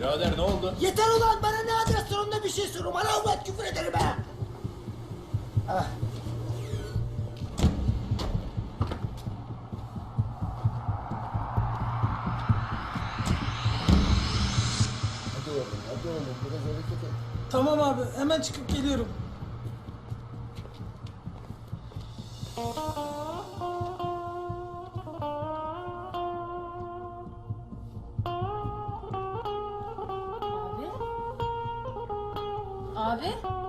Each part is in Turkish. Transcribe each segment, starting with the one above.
Birader ne oldu? Yeter ulan bana ne adres sorununda bir şey sorun. Bana avrat küfür ederim ha. Ah. Hadi oğlum, hadi oğlum. Biraz hareket et. Tamam abi hemen çıkıp geliyorum. Abi?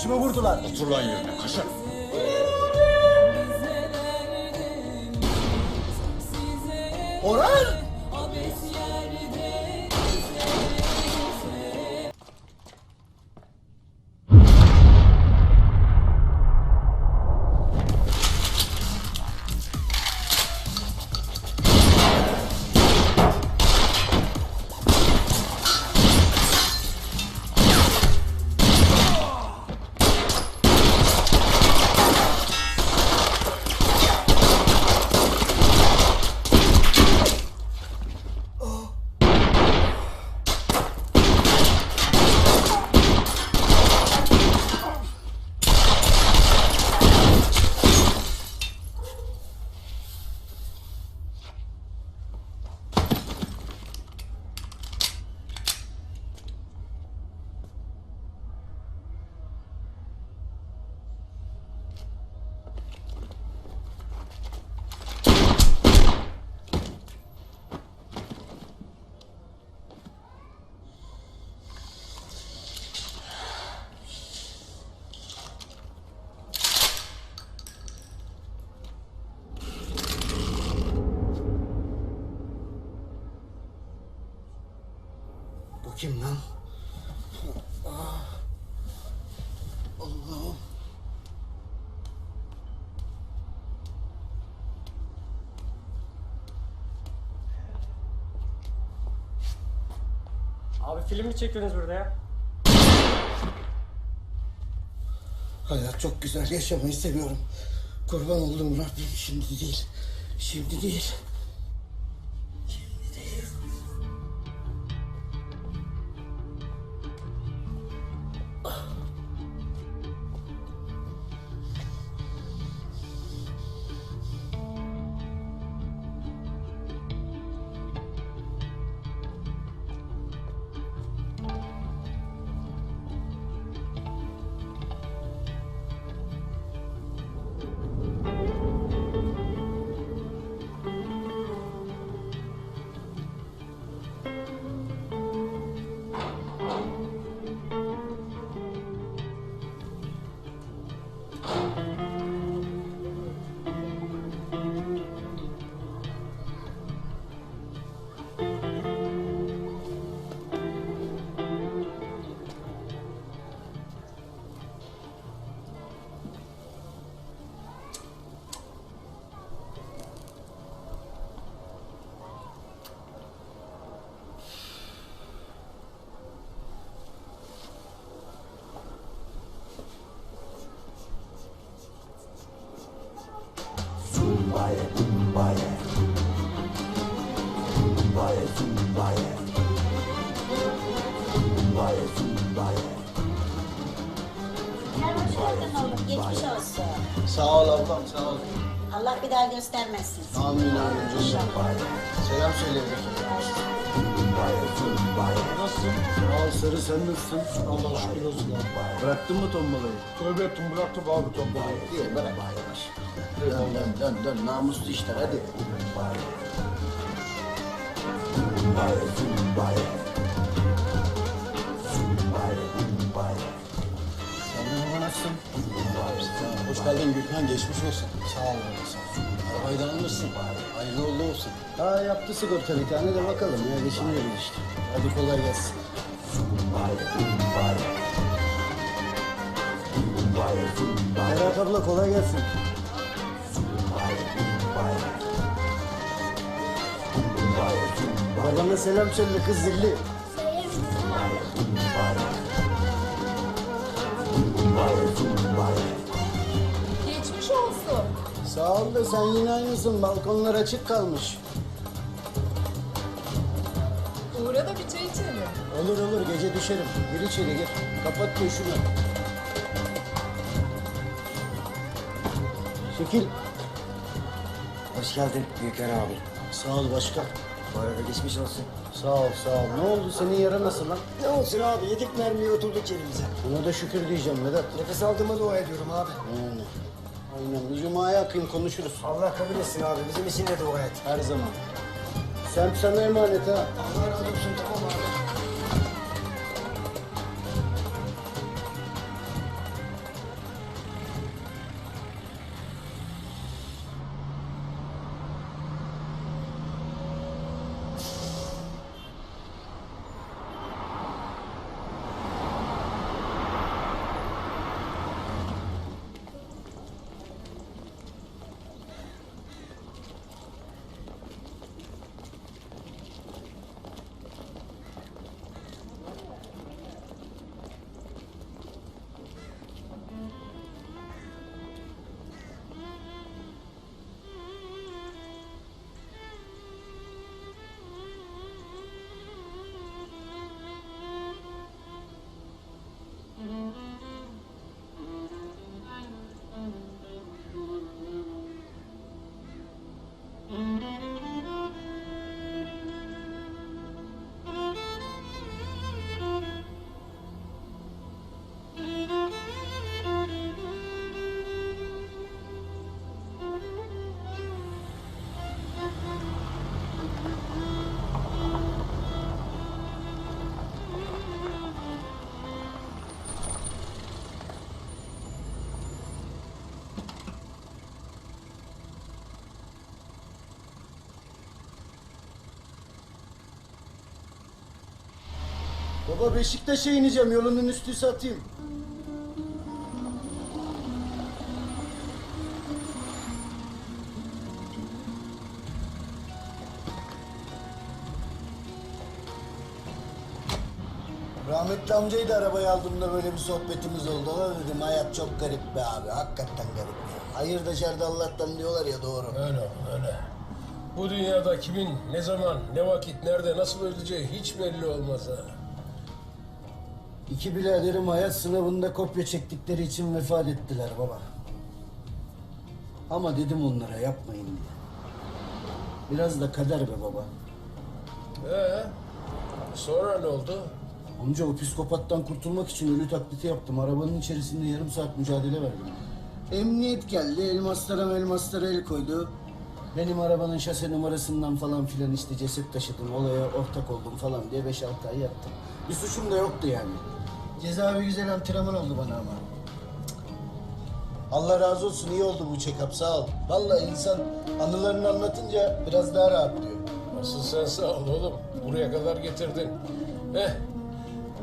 Kardeşimi vurdular. Otur lan yerine kaşar. Orhan! Kim lan? Ah. Allah'ım. Abi film mi çekiyorsunuz burada ya? Hayat çok güzel yaşamayı seviyorum. Kurban olduğum Rabbim şimdi değil. Şimdi değil. Bye. Allah bir daha göstermesin. Amin amin. Selam söyle Nasılsın? Sağ ol sarı sen nasılsın? Allah şükür olsun. Bıraktın mı tombalayı? Tövbe ettim bıraktım abi tombalayı. İyi bırak. Dön dön dön dön namuslu işler hadi. Sen Merhaba nasılsın? Hoş geldin Gülhan, geçmiş olsun. Sağ ol baba sağ ol. Arabayı da almışsın. Hayırlı uğurlu olsun. Daha yaptı sigorta bir tane de bakalım ya geçiniyoruz işte. Hadi kolay gelsin. Berat abla kolay gelsin. Babana selam söyle kız zilli. Geçmiş Sağ ol da sen yine aynısın. Balkonlar açık kalmış. Uğra da bir çay içelim. Olur olur gece düşerim. Gir içeri gir. Kapat şunu. Çekil. Hoş geldin Büyüker abi. Sağ ol başkan. Bu arada geçmiş olsun. Sağ ol sağ ol. Ne oldu senin yara nasıl lan? Ne olsun abi yedik mermiyi oturduk yerimize. Buna da şükür diyeceğim Vedat. Nefes aldığıma dua ediyorum abi. Yani. Aynen. Bir Cuma'ya akayım konuşuruz. Allah kabul etsin abi bizim için de dua et. Her zaman. Sen sana emanet ha. Allah razı olsun tamam abi. Baba Beşiktaş'a ineceğim. Yolunun üstü satayım. Rahmetli amcayı da arabaya aldığımda böyle bir sohbetimiz oldu. O dedim hayat çok garip be abi. Hakikaten garip ya. Hayır da şer de Allah'tan diyorlar ya doğru. Öyle öyle. Bu dünyada kimin, ne zaman, ne vakit, nerede, nasıl öleceği hiç belli olmaz ha. İki biraderim hayat sınavında kopya çektikleri için vefat ettiler baba. Ama dedim onlara yapmayın diye. Biraz da kader be baba. Ee, sonra ne oldu? Amca o psikopattan kurtulmak için ölü taklidi yaptım. Arabanın içerisinde yarım saat mücadele verdim. Emniyet geldi, elmaslara elmaslara el koydu. Benim arabanın şase numarasından falan filan işte ceset taşıdım, olaya ortak oldum falan diye 5-6 ay yattım. Bir suçum da yoktu yani. Ceza bir güzel antrenman oldu bana ama. Allah razı olsun iyi oldu bu check-up sağ ol. Vallahi insan anılarını anlatınca biraz daha rahatlıyor. Asıl sen sağ ol oğlum. Buraya kadar getirdin. Eh,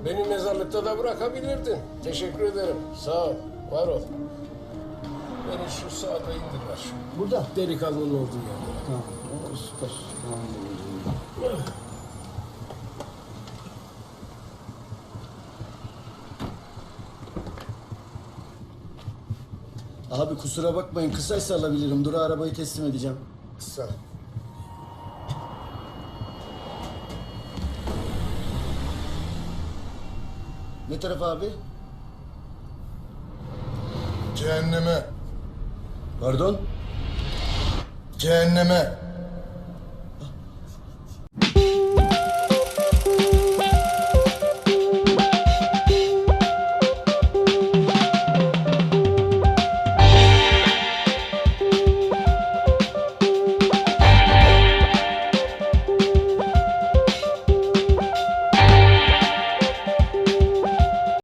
beni mezarlıkta da bırakabilirdin. Teşekkür ederim. Sağ ol, var ol. Beni şu sağda indir ver. Burada. Delikanlının olduğu yerde. Tamam. Süper. Tamam. Abi kusura bakmayın kısaysa alabilirim. Dura arabayı teslim edeceğim. Kısa. Ne taraf abi? Cehenneme, Pardon? cehenneme.